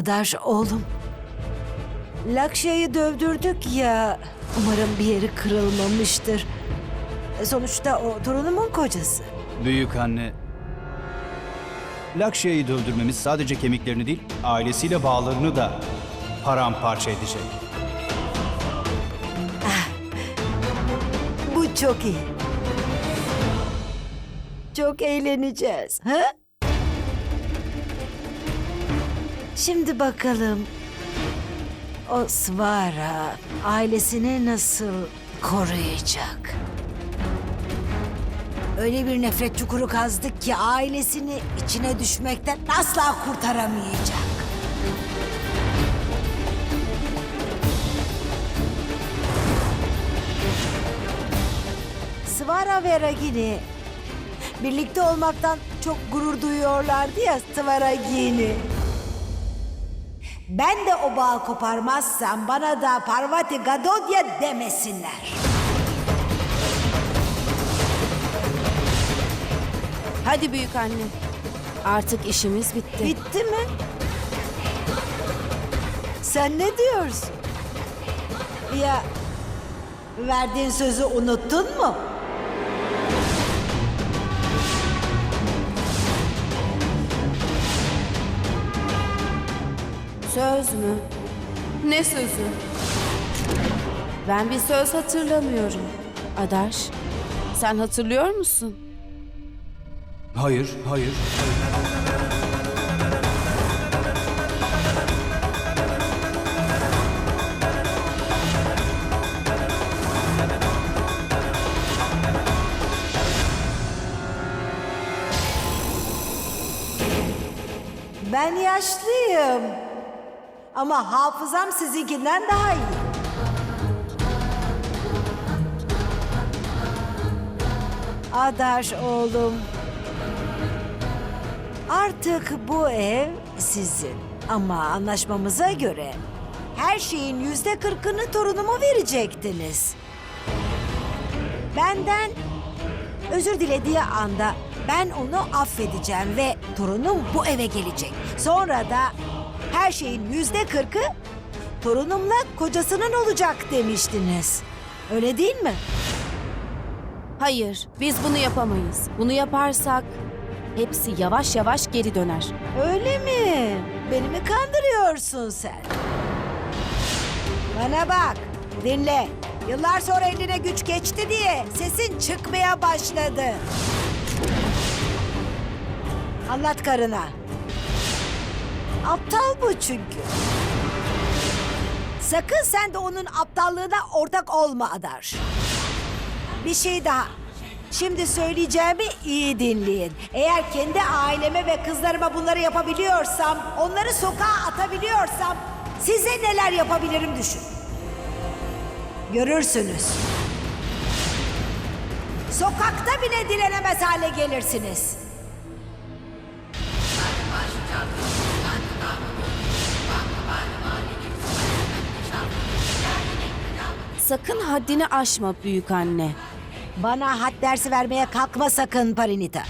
Adar oğlum. Lakşa'yı dövdürdük ya. Umarım bir yeri kırılmamıştır. Sonuçta o torunumun kocası. Büyük anne. Lakşya'yı dövdürmemiz sadece kemiklerini değil, ailesiyle bağlarını da paramparça edecek. Bu çok iyi. Çok eğleneceğiz. Ha? Şimdi bakalım. O Svara ailesini nasıl koruyacak? Öyle bir nefret çukuru kazdık ki ailesini içine düşmekten asla kurtaramayacak. Svara ve Ragini birlikte olmaktan çok gurur duyuyorlardı ya Svaragini. Ben de o bağı koparmazsam bana da Parvati Gadodya demesinler. Hadi büyük anne. Artık işimiz bitti. Bitti mi? Sen ne diyorsun? Ya verdiğin sözü unuttun mu? Söz mü? Ne sözü? Ben bir söz hatırlamıyorum. Adaş, sen hatırlıyor musun? Hayır, hayır. Ben yaşlıyım. Ama hafızam sizinkinden daha iyi. Adaş oğlum. Artık bu ev sizin. Ama anlaşmamıza göre her şeyin yüzde kırkını torunuma verecektiniz. Benden özür dilediği anda ben onu affedeceğim ve torunum bu eve gelecek. Sonra da her şeyin yüzde kırkı torunumla kocasının olacak demiştiniz. Öyle değil mi? Hayır, biz bunu yapamayız. Bunu yaparsak hepsi yavaş yavaş geri döner. Öyle mi? Beni mi kandırıyorsun sen? Bana bak, dinle. Yıllar sonra eline güç geçti diye sesin çıkmaya başladı. Anlat karına. Aptal bu çünkü. Sakın sen de onun aptallığına ortak olma Adar. Bir şey daha. Şimdi söyleyeceğimi iyi dinleyin. Eğer kendi aileme ve kızlarıma bunları yapabiliyorsam, onları sokağa atabiliyorsam size neler yapabilirim düşün. Görürsünüz. Sokakta bile dilenemez hale gelirsiniz. Sakın haddini aşma büyük anne. Bana had dersi vermeye kalkma sakın Parinita.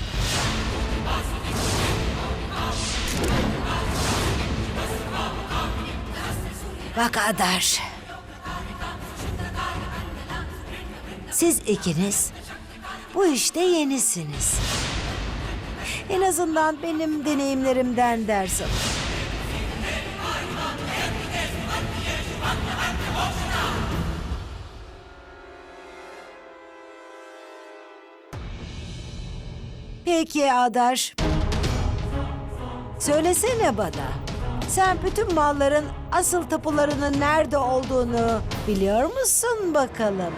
Bak Adar. Siz ikiniz bu işte yenisiniz. En azından benim deneyimlerimden ders alın. Peki Adar. Söylesene bana. Sen bütün malların asıl tapularının nerede olduğunu biliyor musun bakalım?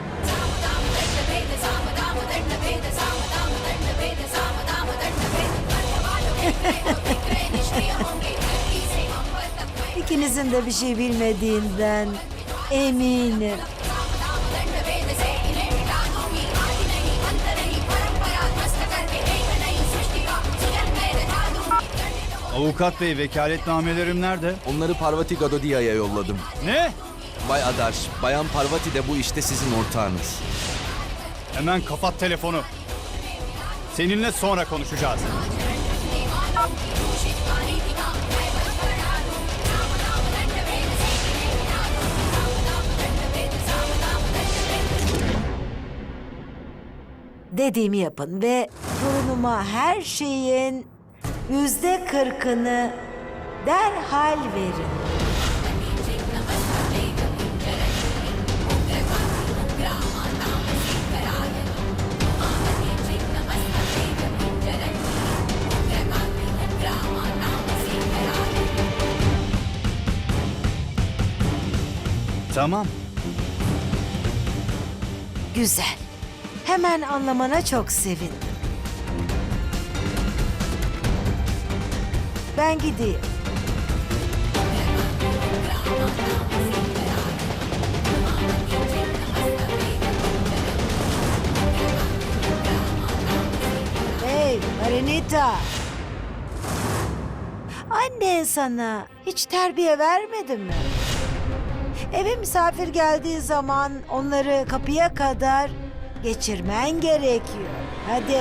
İkinizin de bir şey bilmediğinden eminim. Avukat bey vekaletnamelerim nerede? Onları Parvati Gadodiya'ya yolladım. Ne? Bay Adar, Bayan Parvati de bu işte sizin ortağınız. Hemen kapat telefonu. Seninle sonra konuşacağız. Dediğimi yapın ve torunuma her şeyin yüzde kırkını derhal verin. Tamam. Güzel. Hemen anlamana çok sevindim. Ben gideyim. Hey Marinita. Annen sana hiç terbiye vermedi mi? Eve misafir geldiği zaman onları kapıya kadar geçirmen gerekiyor. Hadi.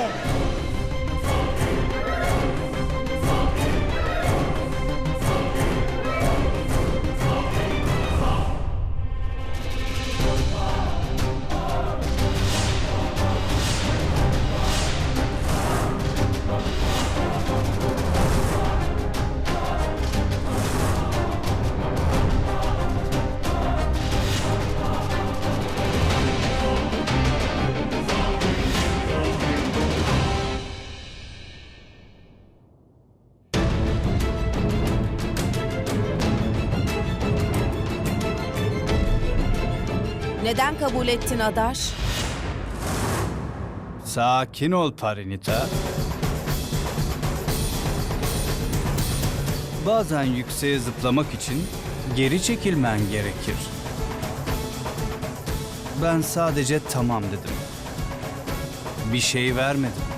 Neden kabul ettin Adaş? Sakin ol Parinita. Bazen yükseğe zıplamak için geri çekilmen gerekir. Ben sadece tamam dedim. Bir şey vermedim.